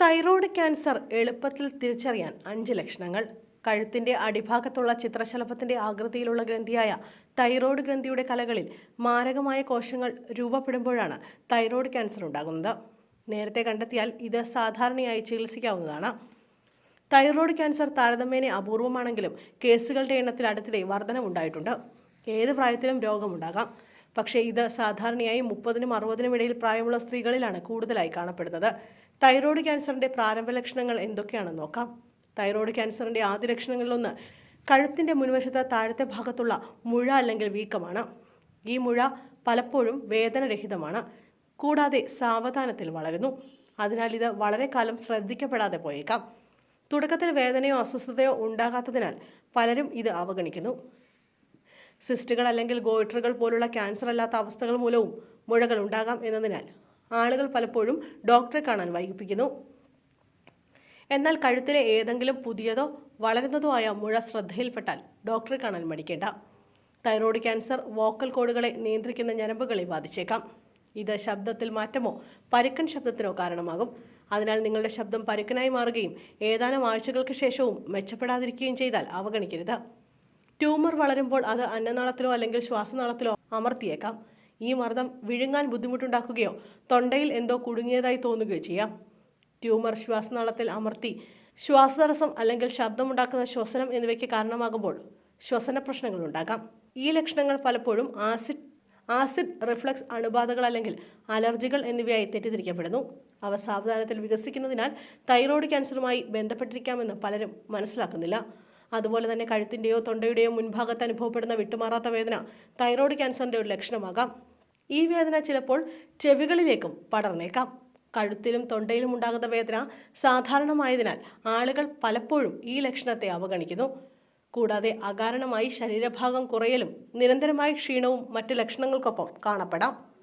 Thyroid cancer എളുപ്പത്തിൽ തിരിച്ചറിയാൻ അഞ്ച് ലക്ഷണങ്ങൾ. കഴുത്തിന്റെ അടിഭാഗത്തുള്ള ചിത്രശലഭത്തിന്റെ ആകൃതിയിലുള്ള ഗ്രന്ഥിയായ തൈറോയ്ഡ് ഗ്രന്ഥിയുടെ കലകളിൽ മാരകമായ കോശങ്ങൾ രൂപപ്പെടുമ്പോഴാണ് തൈറോയ്ഡ് ക്യാൻസർ ഉണ്ടാകുന്നത്. നേരത്തെ കണ്ടെത്തിയാൽ ഇത് സാധാരണയായി ചികിത്സിക്കാവുന്നതാണ്. തൈറോയ്ഡ് ക്യാൻസർ താരതമ്യേന അപൂർവമാണെങ്കിലും കേസുകളുടെ എണ്ണത്തിൽ അടുത്തിടെ വർധനവുണ്ടായിട്ടുണ്ട് ഏത് പ്രായത്തിലും രോഗമുണ്ടാകാം. പക്ഷേ ഇത് സാധാരണയായി മുപ്പതിനും അറുപതിനും ഇടയിൽ പ്രായമുള്ള സ്ത്രീകളിലാണ് കൂടുതലായി കാണപ്പെടുന്നത്. തൈറോയ്ഡ് ക്യാൻസറിന്റെ പ്രാരംഭ ലക്ഷണങ്ങൾ എന്തൊക്കെയാണെന്ന് നോക്കാം. തൈറോയ്ഡ് ക്യാൻസറിന്റെ ആദ്യ ലക്ഷണങ്ങളിലൊന്ന് കഴുത്തിന്റെ മുൻവശത്ത് താഴത്തെ ഭാഗത്തുള്ള മുഴ അല്ലെങ്കിൽ വീക്കമാണ്. ഈ മുഴ പലപ്പോഴും വേദനരഹിതമാണ്. കൂടാതെ സാവധാനത്തിൽ വളരുന്നു. അതിനാൽ ഇത് വളരെ കാലം ശ്രദ്ധിക്കപ്പെടാതെ പോയേക്കാം. തുടക്കത്തിൽ വേദനയോ അസ്വസ്ഥതയോ ഉണ്ടാകാത്തതിനാൽ പലരും ഇത് അവഗണിക്കുന്നു. സിസ്റ്റുകൾ അല്ലെങ്കിൽ ഗോയിട്രുകൾ പോലുള്ള ക്യാൻസർ അല്ലാത്ത അവസ്ഥകൾ മൂലവും മുഴകൾ ഉണ്ടാകാം എന്നതിനാൽ ആളുകൾ പലപ്പോഴും ഡോക്ടറെ കാണാൻ വൈകിപ്പിക്കുന്നു. എന്നാൽ കഴുത്തിലെ ഏതെങ്കിലും പുതിയതോ വളരുന്നതോ ആയ മുഴ ശ്രദ്ധയിൽപ്പെട്ടാൽ ഡോക്ടറെ കാണാൻ മടിക്കേണ്ട. തൈറോയ്ഡ് ക്യാൻസർ വോക്കൽ കോഡുകളെ നിയന്ത്രിക്കുന്ന ഞരമ്പുകളെ ബാധിച്ചേക്കാം. ഇത് ശബ്ദത്തിൽ മാറ്റമോ പരുക്കൻ ശബ്ദത്തിനോ കാരണമാകും. അതിനാൽ നിങ്ങളുടെ ശബ്ദം പരുക്കനായി മാറുകയും ഏതാനും ആഴ്ചകൾക്ക് ശേഷവും മെച്ചപ്പെടാതിരിക്കുകയും ചെയ്താൽ അവഗണിക്കരുത്. ട്യൂമർ വളരുമ്പോൾ അത് അന്നനാളത്തിലോ അല്ലെങ്കിൽ ശ്വാസനാളത്തിലോ അമർത്തിയേക്കാം. ഈ മർദ്ദം വിഴുങ്ങാൻ ബുദ്ധിമുട്ടുണ്ടാക്കുകയോ തൊണ്ടയിൽ എന്തോ കുടുങ്ങിയതായി തോന്നുകയോ ചെയ്യാം. ട്യൂമർ ശ്വാസനാളത്തിൽ അമർത്തി ശ്വാസതടസ്സം അല്ലെങ്കിൽ ശബ്ദമുണ്ടാക്കുന്ന ശ്വസനം എന്നിവയ്ക്ക് കാരണമാകുമ്പോൾ ശ്വസന പ്രശ്നങ്ങൾ ഉണ്ടാകാം. ഈ ലക്ഷണങ്ങൾ പലപ്പോഴും ആസിഡ് ആസിഡ് റിഫ്ലക്സ് അണുബാധകൾ അല്ലെങ്കിൽ അലർജികൾ എന്നിവയായി തെറ്റിദ്ധരിക്കപ്പെടുന്നു. അവ സാവധാനത്തിൽ വികസിക്കുന്നതിനാൽ തൈറോയ്ഡ് ക്യാൻസറുമായി ബന്ധപ്പെട്ടിരിക്കാമെന്ന് പലരും മനസ്സിലാക്കുന്നില്ല. അതുപോലെ തന്നെ കഴുത്തിന്റെയോ തൊണ്ടയുടെയോ മുൻഭാഗത്ത് അനുഭവപ്പെടുന്ന വിട്ടുമാറാത്ത വേദന തൈറോയ്ഡ് ക്യാൻസറിന്റെ ഒരു ലക്ഷണമാകാം. ഈ വേദന ചിലപ്പോൾ ചെവികളിലേക്കും പടർന്നേക്കാം. കഴുത്തിലും തൊണ്ടയിലും ഉണ്ടാകുന്ന വേദന സാധാരണമായതിനാൽ ആളുകൾ പലപ്പോഴും ഈ ലക്ഷണത്തെ അവഗണിക്കുന്നു. കൂടാതെ അകാരണമായി ശരീരഭാഗം കുറയലും നിരന്തരമായ ക്ഷീണവും മറ്റ് ലക്ഷണങ്ങൾക്കൊപ്പം കാണപ്പെടാം.